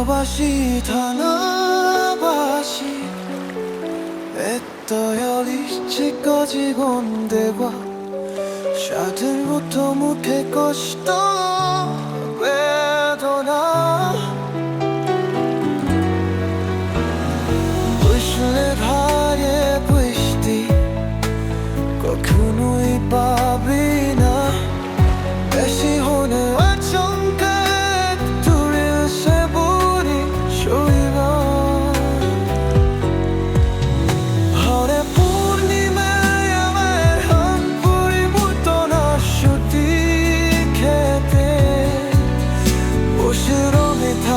飛ばしたなばしベッドより近地本ではシャテルをともけこしたベドナブシュレハリエブシティ国のイバビ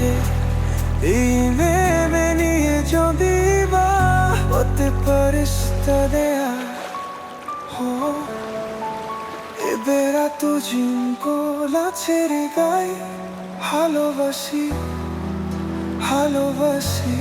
বিরহে এই ভেবে নিয়ে যদি বা হতে পারিস তা দেয়া হো এবেরা তো জিঙ্কলা ছেড়ে গায়ে, ভালোবাসি ভালোবাসি।